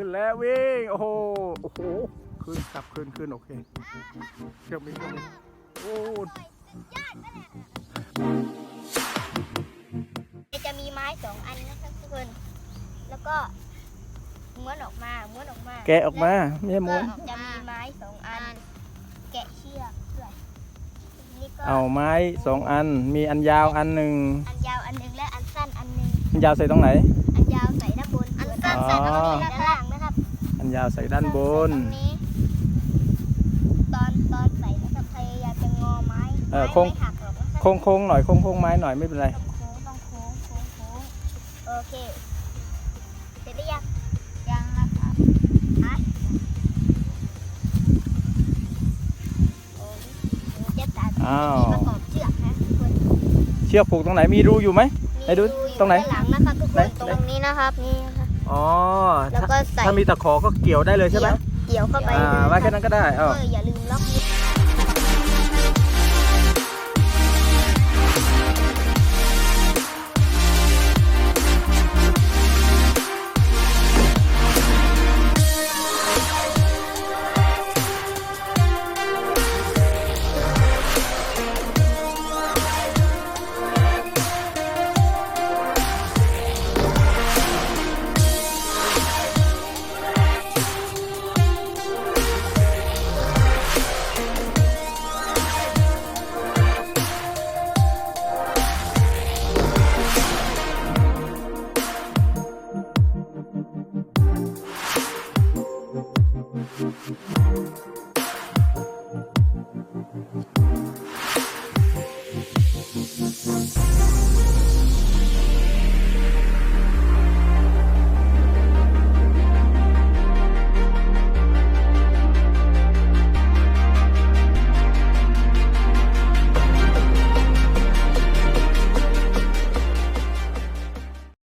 ขึ้นแล้ววิ่งโอ้โหโอ้โหขึ้นครับขึ้นขึ้นโอเคเชือกมีเชือกมีโอ้จะมีไม้สองอันนะครับทุกคนแล้วก็ม้วนออกมาม้วนออกมา แกะออกมาไม่ใช่ก็ม้วนจะมีไม้สองอัน แกะเชือกด้วยนี่ก็เอาไม้สองอัน มีอันยาวอันหนึ่งอันยาวอันหนึงและอันสั้นอันหนึงอันยาวใส่ตรงไหน อันยาวใส่ด้านบน อันสั้นใส่ด้านอ๋อด้านล่างนะครับอันยาวใส่ด้านบนตรงนี้ตอนตอนใส่นะครับพยายามจะงอไม้เออไม้โค้งไม่หักหรอกนะครับโค้งโค้งๆหน่อยโค้งโค้งๆไม้หน่อยไม่เป็นไร ต้องโค้งต้องโค้งโค้งโค้งโอเคเสร็จหรือยังยังนะครับอะโอ้ยผมจะตัดอ้าววิธีประกอบเชือกนะทุกคน เชือกผูกตรงไหนมีรูอยู่ไหม ไหนดูมีอยู่ตรงไหนด้าหลังนะครับทุกคไหนนตรงนี้นะครับนี่นะครับ อ๋อแล้วก็ใส่ถ้ามีตะขอก็เกี่ยวได้เลยใช่ไหมเกี่ยวเข้าไปอ่าไว้แค่นั้นก็ได้เออ้าวออย่าลืมล็อกนิด